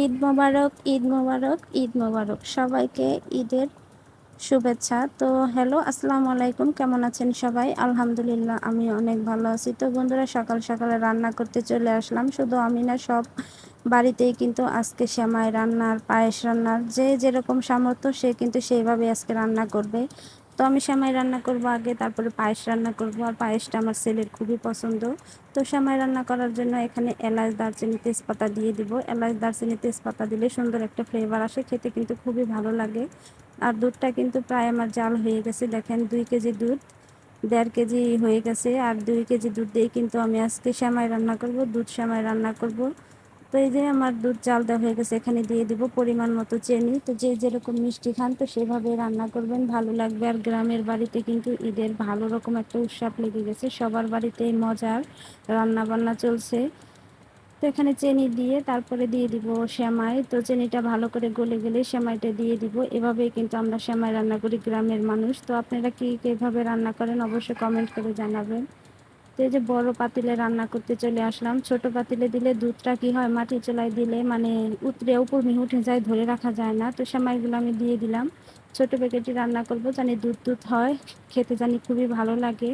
ঈদ মোবারক ঈদ মোবারক ঈদ মোবারক। সবাইকে ঈদের শুভেচ্ছা। তো হ্যালো, আসসালামু আলাইকুম। কেমন আছেন সবাই? আলহামদুলিল্লাহ, আমি অনেক ভালো আছি। তো বন্ধুরা, সকাল সকালে রান্না করতে চলে আসলাম। শুধু আমি না, সব বাড়িতেই কিন্তু আজকে সেমাই রান্নার, পায়েস রান্নার, যে যেরকম সামর্থ্য সে কিন্তু সেইভাবে আজকে রান্না করবে। তো আমি সেমাই রান্না করব আগে, তারপরে পায়েস রান্না করব। আর পায়েসটা আমার ছেলের খুবই পছন্দ। তো সেমাই রান্না করার জন্য এখানে এলাচ, দারচিনি, তেজপাতা দিয়ে দিব। এলাচ, দারচিনি, তেজপাতা দিলে সুন্দর একটা ফ্লেভার আসে, খেতে কিন্তু খুবই ভালো লাগে। আর দুধটা কিন্তু প্রায় আমার জাল হয়ে গেছে, দেখেন দুই কেজি দুধ, দেড় কেজি হয়ে গেছে। আর দুই কেজি দুধ দিয়ে কিন্তু আমি আজকে সেমাই রান্না করব, দুধ সেমাই রান্না করব। তো এই যে আমার দুধ চাল দেওয়া হয়ে গেছে, এখানে দিয়ে দিব পরিমাণ মতো চেনি। তো যে যেরকম মিষ্টি খান, তো সেভাবে রান্না করবেন। ভালো লাগবে। আর গ্রামের বাড়িতে কিন্তু ঈদের ভালো রকম একটা উৎসব লেগে গেছে। সবার বাড়িতে মজার রান্না বান্না চলছে। তো এখানে চেনি দিয়ে তারপরে দিয়ে দিব শ্যামাই তো চেনিটা ভালো করে গলে গেলে শ্যামাইটা দিয়ে দিব। এভাবেই কিন্তু আমরা শ্যামাই রান্না করি গ্রামের মানুষ। তো আপনারা কি কীভাবে রান্না করেন, অবশ্যই কমেন্ট করে জানাবেন। তো এই যে বড় পাতিলে রান্না করতে চলে আসলাম। ছোট পাতিলে দিলে দুধটা কি হয় মাটি চুলায় দিলে মানে উতরে উপর মিহ উঠে যায়, ধরে রাখা যায় না। তো সেমাইগুলো আমি দিয়ে দিলাম। ছোট প্যাকেটটি রান্না করব, জানি দুধ দুধ হয়, খেতে জানি খুবই ভালো লাগে।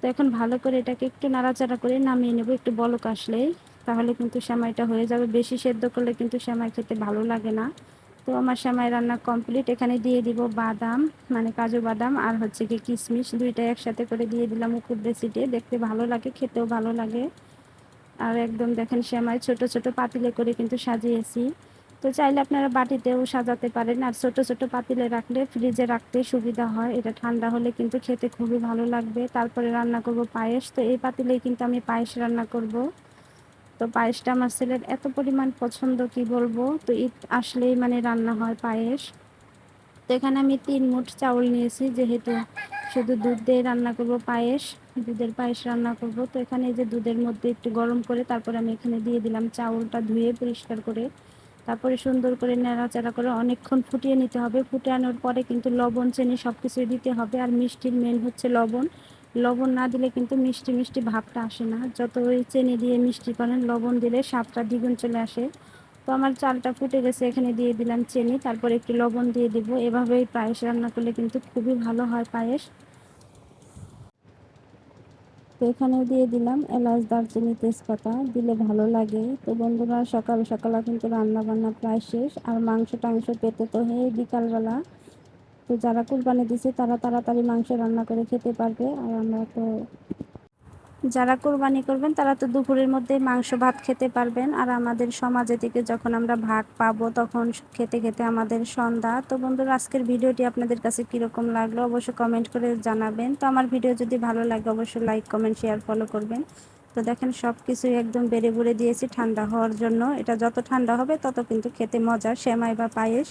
তো এখন ভালো করে এটাকে একটু নাড়াচাড়া করে নামিয়ে নেব, একটু বলক আসলেই। তাহলে কিন্তু সেমাইটা হয়ে যাবে। বেশি সেদ্ধ করলে কিন্তু সেমাই খেতে ভালো লাগে না। তো আমার সেমাই রান্না কমপ্লিট। এখানে দিয়ে দিব বাদাম মানে কাজু বাদাম আর হচ্ছে কি কিশমিশ। দুইটা একসাথে করে দিয়ে দিলাম উকুর রেসিটে দেখতে ভালো লাগে, খেতেও ভালো লাগে। আর একদম দেখেন সেমাই ছোট ছোট পাতিলে করে কিন্তু সাজিয়েছি। তো চাইলে আপনারা বাটিতেও সাজাতে পারেন। আর ছোট ছোট পাতিলে রাখলে ফ্রিজে রাখতে সুবিধা হয়। এটা ঠান্ডা হলে কিন্তু খেতে খুবই ভালো লাগবে। তারপরে রান্না করব পায়েস। তো এই পাতিলেই কিন্তু আমি পায়েস রান্না করব। তো পায়েসটা আমার ছেলের এত পরিমাণ পছন্দ, কি বলব? তো ঈদ আসলেই মানে রান্না হয় পায়েস। তো এখানে আমি তিন মুঠ চাউল নিয়েছি, যেহেতু শুধু দুধ দিয়ে রান্না করব পায়েস, দুধের পায়েস রান্না করব। তো এখানে যে দুধের মধ্যে একটু গরম করে তারপরে আমি এখানে দিয়ে দিলাম চাউলটা ধুয়ে পরিষ্কার করে। তারপরে সুন্দর করে নাড়াচাড়া করে অনেকক্ষণ ফুটিয়ে নিতে হবে। ফুটানোর পরে কিন্তু লবণ, চিনি সব কিছুই দিতে হবে। আর মিষ্টির মেন হচ্ছে লবণ। লবণ না দিলে কিন্তু মিষ্টি মিষ্টি ভাবটা আসে না। যত ওই চিনি দিয়ে মিষ্টি করেন, লবণ দিলে স্বাদটা দ্বিগুণ চলে আসে। তো আমার চালটা ফুটে গেছে, এখানে দিয়ে দিলাম চিনি, তারপর একটু লবণ দিয়ে দিব। এভাবেই পায়েস রান্না করলে কিন্তু খুবই ভালো হয় পায়েস। তো এখানেও দিয়ে দিলাম এলাচ, দারচিনি, তেজপাতা, দিলে ভালো লাগে। তো বন্ধুরা, সকাল সকাল কিন্তু রান্না বান্না প্রায় শেষ। আর মাংস টাংস পেতে তো হে বিকালবেলা। তো যারা কুরবানি দিছে, তারা তাড়াতাড়ি মাংস রান্না করে খেতে পারবে। আর আমরা তো যারা কোরবানি করবেন, তারা তো দুপুরের মধ্যে মাংস ভাত খেতে পারবেন। আর আমাদের সমাজে থেকে যখন আমরা ভাগ পাবো, তখন খেতে খেতে আমাদের সন্ধ্যা। তো বন্ধুরা, আজকের ভিডিওটি আপনাদের কাছে কীরকম লাগল অবশ্যই কমেন্ট করে জানাবেন। তো আমার ভিডিও যদি ভালো লাগে, অবশ্যই লাইক কমেন্ট শেয়ার ফলো করবেন। তো দেখেন সব কিছুই একদম বেড়ে বুড়ে দিয়েছি ঠান্ডা হওয়ার জন্য। এটা যত ঠান্ডা হবে, তত কিন্তু খেতে মজা, সেমাই বা পায়েস।